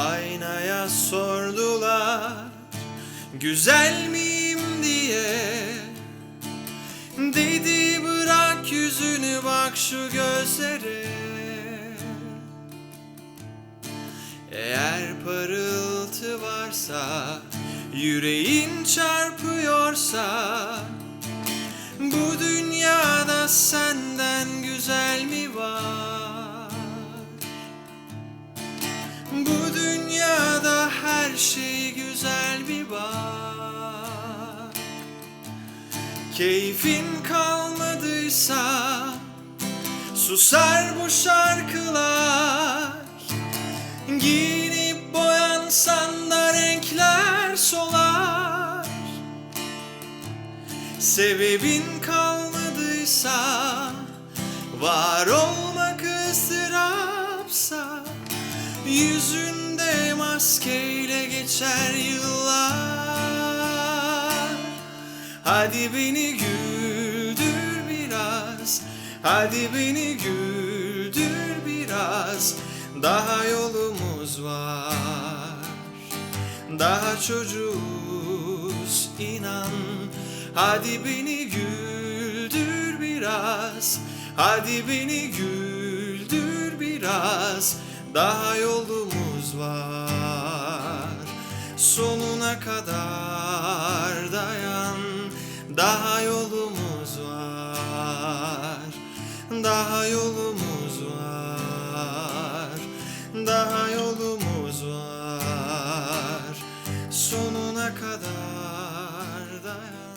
Aynaya sordular Güzel miyim? diye. Dedi bırak yüzünü bak şu gözlere. Eğer parıltı varsa Yüreğin çarpıyorsa Bu dünyada dünyada her şey güzel bir bak. Keyfin kalmadıysa Susar bu şarkılar. Giyinip boyansan da renkler solar. Sebebin kalmadıysa Var olmak ıstırapsa Yüzünde maskeyle geçer yıllar. Hadi beni güldür biraz Hadi beni güldür biraz. Daha yolumuz var Daha çocuğuz inan. Hadi beni güldür biraz Hadi beni güldür biraz. Daha yolumuz var sonuna kadar dayan. Daha yolumuz var Daha yolumuz var Daha yolumuz var. Sonuna kadar dayan.